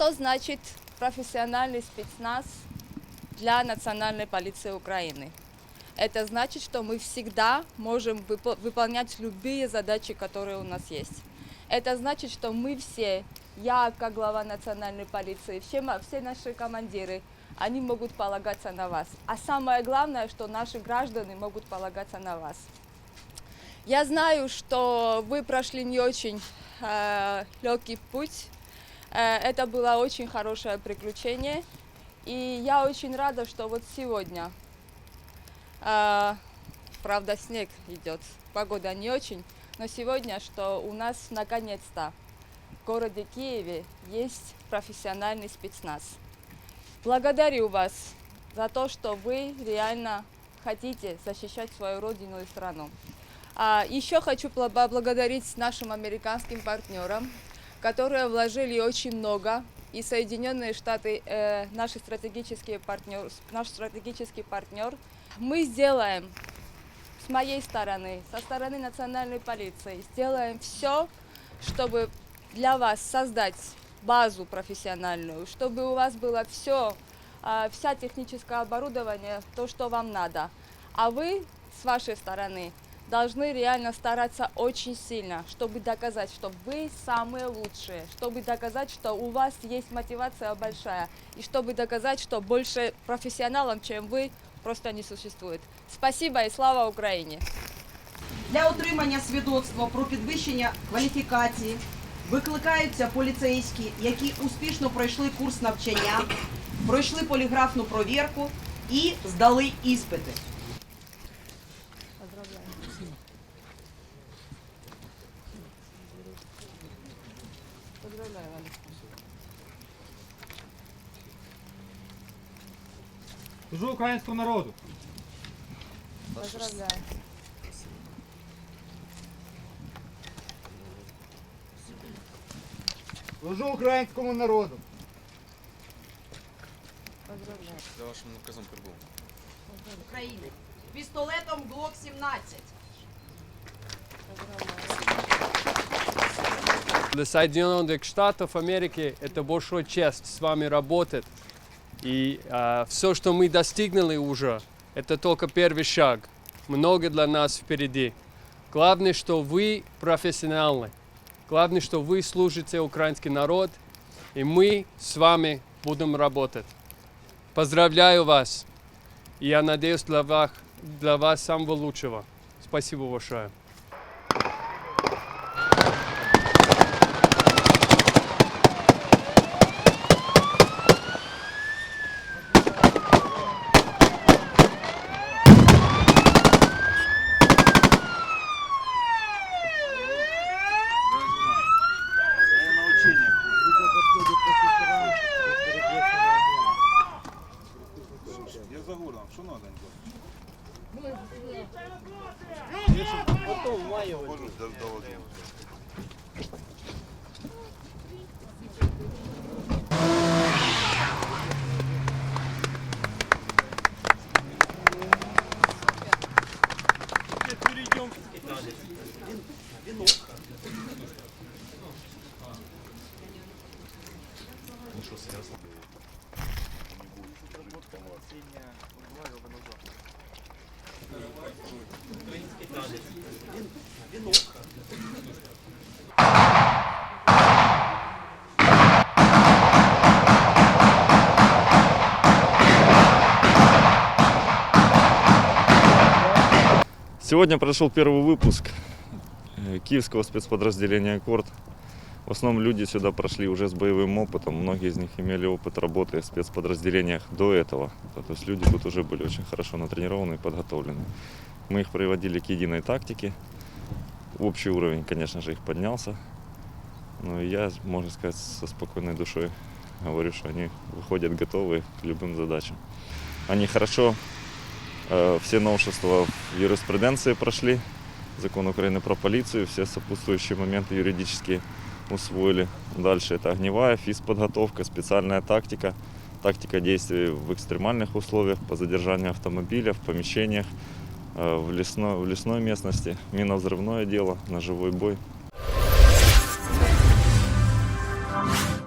Что значит профессиональный спецназ для национальной полиции Украины? Это значит, что мы всегда можем выпо- выполнять любые задачи, которые у нас есть. Это значит, что мы все, я как глава национальной полиции, все, все наши командиры, они могут полагаться на вас. А самое главное, что наши граждане могут полагаться на вас. Я знаю, что вы прошли не очень э, легкий путь. Э, это было очень хорошее приключение. И я очень рада, что вот сегодня, э, правда, снег идет, погода не очень, но сегодня, что у нас наконец-то в городе Киеве есть профессиональный спецназ. Благодарю вас за то, что вы реально хотите защищать свою родину и страну. А еще хочу поблагодарить нашим американским партнерам, которые вложили очень много. И Соединенные Штаты, э, наши стратегические партнер, наш стратегический партнер. Мы сделаем с моей стороны, со стороны национальной полиции, сделаем все, чтобы для вас создать базу профессиональную, чтобы у вас было все, вся техническое оборудование, то, что вам надо. А вы с вашей стороны должны реально стараться очень сильно, чтобы доказать, что вы самые лучшие, чтобы доказать, что у вас есть мотивация большая, и чтобы доказать, что больше профессионалов, чем вы, просто не существует. Спасибо и слава Украине! Для отримання свідоцтва про підвищення кваліфікації викликаються поліцейські, які успішно пройшли курс навчання, пройшли поліграфну провірку і здали іспити. Поздравляю, Александр. Служу українському народу. Поздравляю. Служу українському народу. Поздравляю. За вашим наказом прибув. України пістолетом Глок 17. Для Соединенных Штатов Америки это большая честь с вами работать. И все, что мы достигнули уже, это только первый шаг. Много для нас впереди. Главное, что вы профессионалы. Главное, что вы служите украинский народ. И мы с вами будем работать. Поздравляю вас. Я надеюсь для вас, для вас самого лучшего. Спасибо большое. За городом, що надо? Сегодня прошел первый выпуск э, киевского спецподразделения «Аккорд». В основном люди сюда прошли уже с боевым опытом. Многие из них имели опыт работы в спецподразделениях до этого. То есть люди тут уже были очень хорошо натренированы и подготовлены. Мы их приводили к единой тактике. Общий уровень, конечно же, их поднялся. Но я, можно сказать, со спокойной душой говорю, что они выходят готовые к любым задачам. Они хорошо Э, Все новшества в юриспруденции прошли. Закон Украины про полицию, все сопутствующие моменты юридические усвоили. Дальше это огневая, физподготовка, специальная тактика, тактика действий в экстремальных условиях, по задержанию автомобиля, в помещениях, э, в лесной, в лесной местности, миновзрывное дело, ножевой бой.